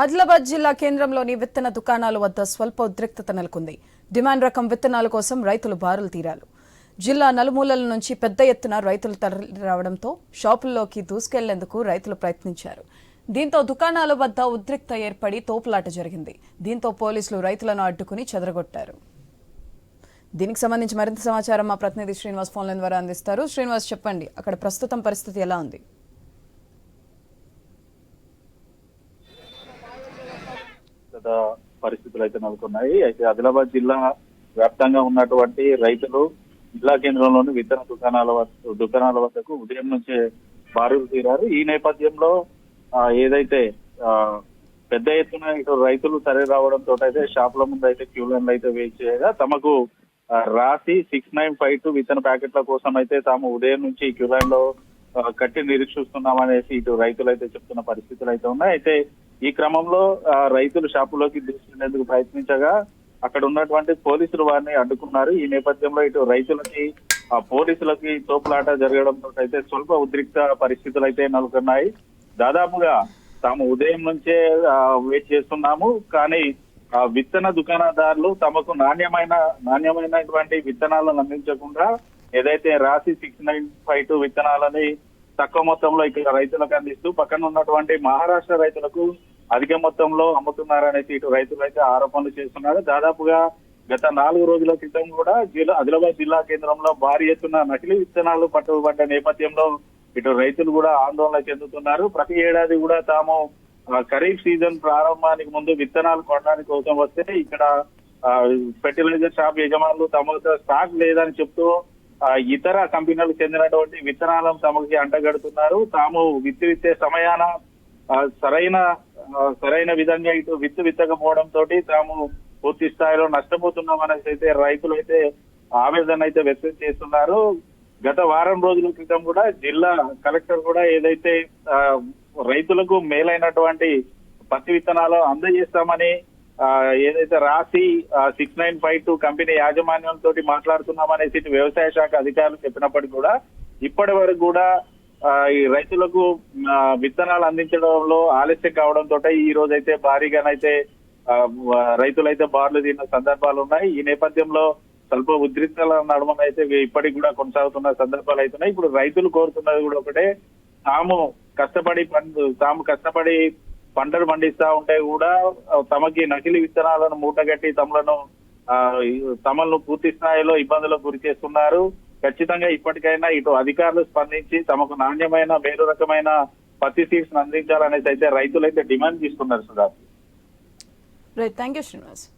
ఆదిలాబాద్ జిల్లా కేంద్రంలోని విత్తన దుకాణాల వద్ద స్వల్ప ఉద్రిక్తత నెలకొంది. డిమాండ్ రకం విత్తనాల కోసం రైతులు బారులు తీరారు. జిల్లా నలుమూలల నుంచి పెద్ద ఎత్తున రైతులు తరలి రావడంతో షాపుల్లోకి దూసుకెళ్ళేందుకు రైతులు ప్రయత్నించారు. దీంతో దుకాణాల వద్ద ఉద్రిక్త ఏర్పడి తోపులాట జరిగింది. దీంతో పోలీసులు రైతులను అడ్డుకుని చెదరగొట్టారు. దీనికి సంబంధించి మరింత సమాచారం మా ప్రతినిధి శ్రీనివాస్ ఫోన్లైన్ ద్వారా అందిస్తారు. శ్రీనివాస్ చెప్పండి అక్కడ ప్రస్తుతం పరిస్థితి ఎలా ఉంది? గత పరిస్థితులు అయితే నెలకొన్నాయి. అయితే ఆదిలాబాద్ జిల్లా వ్యాప్తంగా ఉన్నటువంటి రైతులు జిల్లా కేంద్రంలోని విత్తన దుకాణాల దుకాణాల వద్దకు ఉదయం నుంచే బారులు తీరారు. ఈ నేపథ్యంలో ఏదైతే ఆ, పెద్ద ఎత్తున ఇటు రైతులు తరలి రావడంతో అయితే షాపుల ముందు అయితే క్యూ లైన్లు అయితే వెయిట్ చేయగా తమకు రాసి సిక్స్ నైన్ ఫైవ్ టూ విత్తన ప్యాకెట్ల కోసం అయితే తాము ఉదయం నుంచి క్యూ లైన్లో కట్టి నిరీక్షిస్తున్నామనేసి ఇటు రైతులు అయితే చెప్తున్న పరిస్థితులు అయితే ఉన్నాయి. అయితే ఈ క్రమంలో రైతులు షాపులోకి తీసుకునేందుకు ప్రయత్నించగా అక్కడ ఉన్నటువంటి పోలీసులు వారిని అడ్డుకున్నారు. ఈ నేపథ్యంలో ఇటు రైతులకి ఆ పోలీసులకి తోపులాట జరగడంతో అయితే స్వల్ప ఉద్రిక్త పరిస్థితులు అయితే నెలకొన్నాయి. దాదాపుగా తాము ఉదయం నుంచే వెయిట్ చేస్తున్నాము. కానీ ఆ విత్తన దుకాణదారులు తమకు నాణ్యమైన నాణ్యమైనటువంటి విత్తనాలను అందించకుండా ఏదైతే రాసి సిక్స్ నైన్ ఫైవ్ టూ విత్తనాలని తక్కువ మొత్తంలో ఇక్కడ రైతులకు అందిస్తూ పక్కన ఉన్నటువంటి మహారాష్ట్ర రైతులకు అధిక మొత్తంలో అమ్ముతున్నారనేసి ఇటు రైతులు అయితే ఆరోపణలు చేస్తున్నారు. దాదాపుగా గత నాలుగు రోజుల క్రితం కూడా జిల్లా ఆదిలాబాద్ జిల్లా కేంద్రంలో భారీ ఎత్తున నకిలీ విత్తనాలు పట్టుబడ్డ నేపథ్యంలో ఇటు రైతులు కూడా ఆందోళన చెందుతున్నారు. ప్రతి ఏడాది కూడా తాము ఖరీఫ్ సీజన్ ప్రారంభానికి ముందు విత్తనాలు కొనడానికి కోసం వస్తే ఇక్కడ ఆ, ఫెర్టిలైజర్ షాప్ యజమానులు తమ స్టాక్ లేదని చెప్తూ ఇతర కంపెనీలకు చెందినటువంటి విత్తనాలను తమకి అంటగడుతున్నారు. తాము విత్తి విత్తే సమయాన సరైన సరైన విధంగా ఇటు విత్తు విత్తకపోవడం తోటి తాము పూర్తి స్థాయిలో నష్టపోతున్నాం అనేసి అయితే రైతులు అయితే ఆవేదన అయితే వ్యక్తం చేస్తున్నారు. గత వారం రోజుల క్రితం కూడా జిల్లా కలెక్టర్ కూడా ఏదైతే ఆ, రైతులకు మేలైనటువంటి పత్తి విత్తనాలు అందజేస్తామని ఆ, ఏదైతే రాసి six nine five two company యాజమాన్యం తోటి మాట్లాడుతున్నామనేసి ఇటు వ్యవసాయ శాఖ అధికారులు చెప్పినప్పటికీ కూడా ఇప్పటి వరకు కూడా ఈ రైతులకు విత్తనాలు అందించడంలో ఆలస్యం కావడంతో ఈ రోజు అయితే భారీగానైతే రైతులైతే బార్లు తిన్న సందర్భాలు ఉన్నాయి. ఈ నేపథ్యంలో స్వల్ప ఉద్రిక్తల నడుమనైతే అయితే ఇప్పటికి కూడా కొనసాగుతున్న సందర్భాలు అవుతున్నాయి ఇప్పుడు రైతులు కోరుతున్నది కూడా ఒకటే తాము కష్టపడి పండు తాము కష్టపడి పంటలు పండిస్తా ఉంటే కూడా తమకి నకిలీ విత్తనాలను మూటగట్టి తమలను ఆ, తమను పూర్తి స్థాయిలో ఇబ్బందులకు గురి చేస్తున్నారు. ఖచ్చితంగా ఇప్పటికైనా ఇటు అధికారులు స్పందించి తమకు నాణ్యమైన మేలు రకమైన పత్తి సీడ్స్ అందించాలనేసి అయితే రైతులు అయితే డిమాండ్ చేస్తున్నారు Sudhakar. Right thank you Srinivas